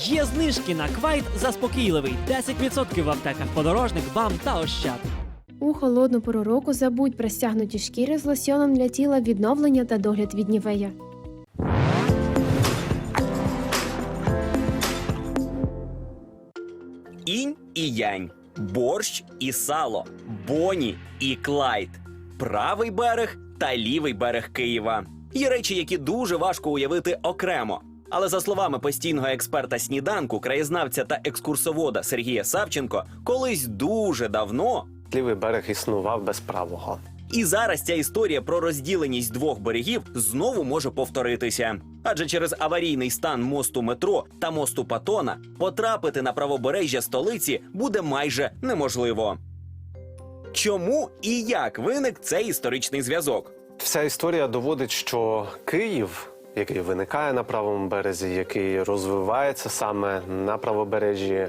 Є знижки на квайт заспокійливий 10% в аптеках подорожник, бам та ощад. У холодну пору року забудь про стягнуті шкіри з лосьоном для тіла відновлення та догляд від нівея. Інь і янь, борщ і сало, боні і клайд, правий берег та лівий берег Києва. Є речі, які дуже важко уявити окремо. Але за словами постійного експерта сніданку, краєзнавця та екскурсовода Сергія Савченко, колись дуже давно Лівий берег існував без правого. І зараз ця історія про розділеність двох берегів знову може повторитися. Адже через аварійний стан мосту метро та мосту Патона потрапити на правобережжя столиці буде майже неможливо. Чому і як виник цей історичний зв'язок? Вся історія доводить, що Київ, який виникає на правому березі, який розвивається саме на правобережжі,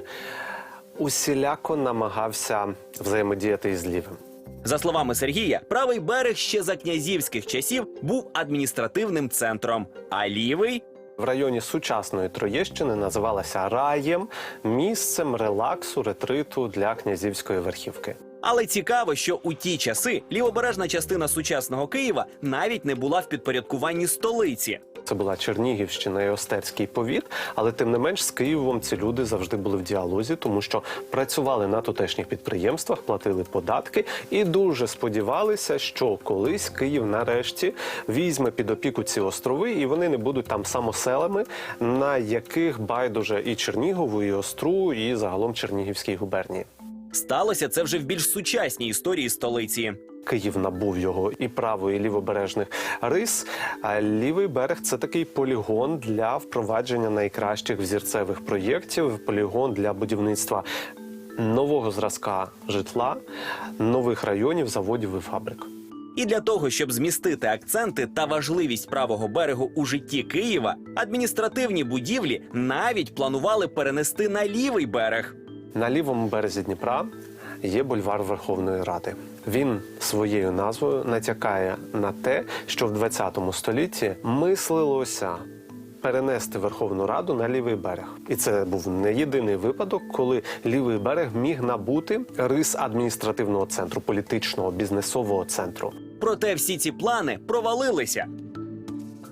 усіляко намагався взаємодіяти із лівим. За словами Сергія, правий берег ще за князівських часів був адміністративним центром, а лівий В районі сучасної Троєщини називалася раєм, місцем релаксу, ретриту для князівської верхівки. Але цікаво, що у ті часи лівобережна частина сучасного Києва навіть не була в підпорядкуванні столиці. Це була Чернігівщина і Остерський повіт, але тим не менш з Києвом ці люди завжди були в діалозі, тому що працювали на тутешніх підприємствах, платили податки і дуже сподівалися, що колись Київ нарешті візьме під опіку ці острови, і вони не будуть там самоселами, на яких байдуже і Чернігову, і Остру, і загалом Чернігівській губернії. Сталося це вже в більш сучасній історії столиці. Київ набув його і право, і лівобережних рис. А лівий берег це такий полігон для впровадження найкращих взірцевих проєктів, полігон для будівництва нового зразка житла, нових районів, заводів і фабрик. І для того, щоб змістити акценти та важливість правого берегу у житті Києва, адміністративні будівлі навіть планували перенести на лівий берег. На лівому березі Дніпра є бульвар Верховної Ради. Він своєю назвою натякає на те, що в 20 столітті мислилося перенести Верховну Раду на лівий берег. І це був не єдиний випадок, коли лівий берег міг набути рис адміністративного центру, політичного бізнесового центру. Проте всі ці плани провалилися.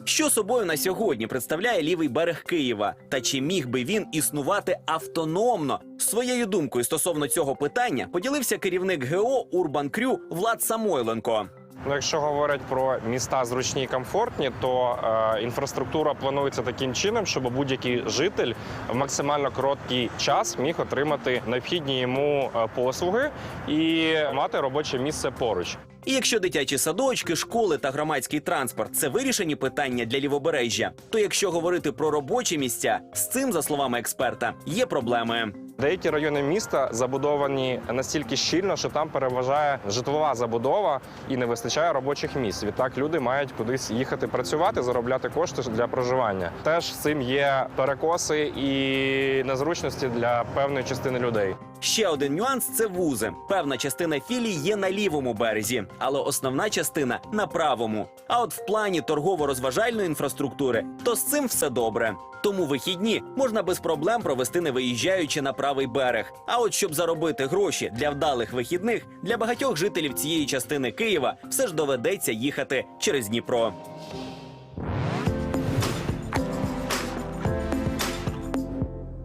Що собою на сьогодні представляє лівий берег Києва? Та чи міг би він існувати автономно? Своєю думкою стосовно цього питання поділився керівник ГО Урбан Крю Влад Самойленко. Ну, якщо говорять про міста зручні і комфортні, то е, інфраструктура планується таким чином, щоб будь-який житель в максимально короткий час міг отримати необхідні йому е, послуги і мати робоче місце поруч. І якщо дитячі садочки, школи та громадський транспорт це вирішені питання для лівобережжя, то якщо говорити про робочі місця, з цим, за словами експерта, є проблеми. Деякі райони міста забудовані настільки щільно, що там переважає житлова забудова і не вистачає робочих місць. Відтак люди мають кудись їхати працювати, заробляти кошти для проживання. Теж цим є перекоси і незручності для певної частини людей. Ще один нюанс це вузи. Певна частина філій є на лівому березі, але основна частина на правому. А от в плані торгово-розважальної інфраструктури, то з цим все добре. Тому вихідні можна без проблем провести не виїжджаючи на правий берег. А от щоб заробити гроші для вдалих вихідних, для багатьох жителів цієї частини Києва все ж доведеться їхати через Дніпро.